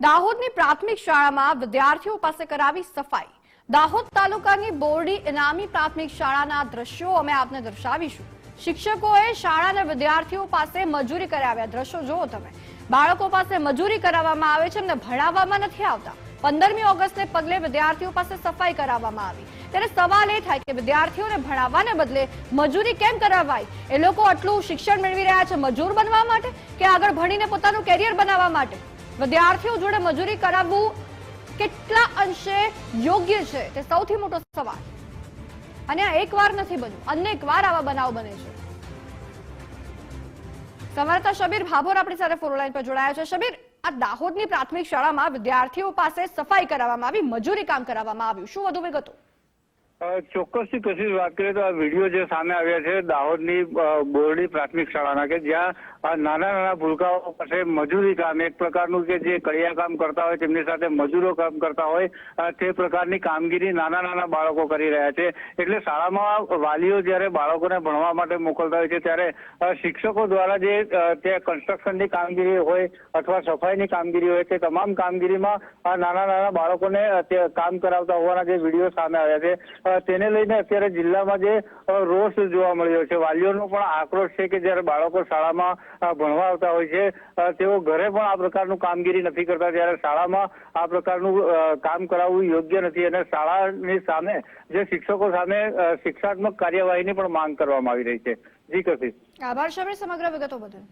દાહોદની પ્રાથમિક શાળામાં વિદ્યાર્થીઓ પાસે કરાવી સફાઈ. દાહોદ તાલુકાની બોરડી ઇનામી પ્રાથમિક શાળાના દ્રશ્યો અમે આપને દર્શાવીશું. શિક્ષકોએ શાળાના વિદ્યાર્થીઓ પાસે મજૂરી કરાવ્યા. દ્રશ્યો જુઓ તમે. બાળકો પાસે મજૂરી કરાવવામાં આવે છે એમને ભણાવવામાં નથી આવતા. પંદરમી ઓગસ્ટને પગલે વિદ્યાર્થીઓ પાસે સફાઈ કરાવવામાં આવી. ત્યારે સવાલ એ થાય કે વિદ્યાર્થીઓને ભણાવવાને બદલે મજૂરી કેમ કરાવાય? એ લોકો આટલું શિક્ષણ મેળવી રહ્યા છે મજૂર બનવા માટે કે આગળ ભણીને પોતાનું કેરિયર બનાવવા માટે? વિદ્યાર્થીઓ જોડે મજૂરી કરાવવું કેટલા અંશે યોગ્ય છે તે સૌથી મોટો સવાલ. અને આ એક વાર નથી બન્યું, અનેક વાર આવા બનાવ બને છે. સંવાદદાતા શબીર ભાભોર આપણી સાથે ફોરલાઈન પર જોડાયા છે. શબીર, આ દાહોદની પ્રાથમિક શાળામાં વિદ્યાર્થીઓ પાસે સફાઈ કરાવવામાં આવી, મજૂરી કામ કરાવવામાં આવ્યું. શું વધુ વિગતો? ચોક્કસથી કશી વાત કરીએ તો આ વીડિયો જે સામે આવ્યા છે, દાહોદની બોરડી પ્રાથમિક શાળાના, કે જ્યાં નાના નાના ભૂલકાઓ પાસે મજૂરી કામ, એક પ્રકારનું કે જે કડિયા કામ કરતા હોય, તેમની સાથે મજૂરો કામ કરતા હોય તે પ્રકારની કામગીરી નાના નાના બાળકો કરી રહ્યા છે. એટલે શાળામાં વાલીઓ જ્યારે બાળકોને ભણવા માટે મોકલતા હોય છે, ત્યારે શિક્ષકો દ્વારા જે ત્યાં કન્સ્ટ્રક્શનની કામગીરી હોય અથવા સફાઈની કામગીરી હોય, તે તમામ કામગીરીમાં નાના નાના બાળકોને કામ કરાવતા હોવાના જે વીડિયો સામે આવ્યા છે. તેને લઈને અત્યારે જિલ્લામાં જે રોષ જોવા મળ્યો છે. વાલીઓનો પણ આક્રોશ છે કે જ્યારે બાળકો શાળામાં ભણવા આવતા હોય છે તેઓ ઘરે પણ આ પ્રકારનું કામગીરી નથી કરતા. ત્યારે શાળામાં આ પ્રકારનું કામ કરાવવું યોગ્ય નથી અને શાળાની સામે, જે શિક્ષકો સામે શિક્ષાત્મક કાર્યવાહીની પણ માંગ કરવામાં આવી રહી છે. જી કશી આભાર સમગ્ર વિગતો બદલ.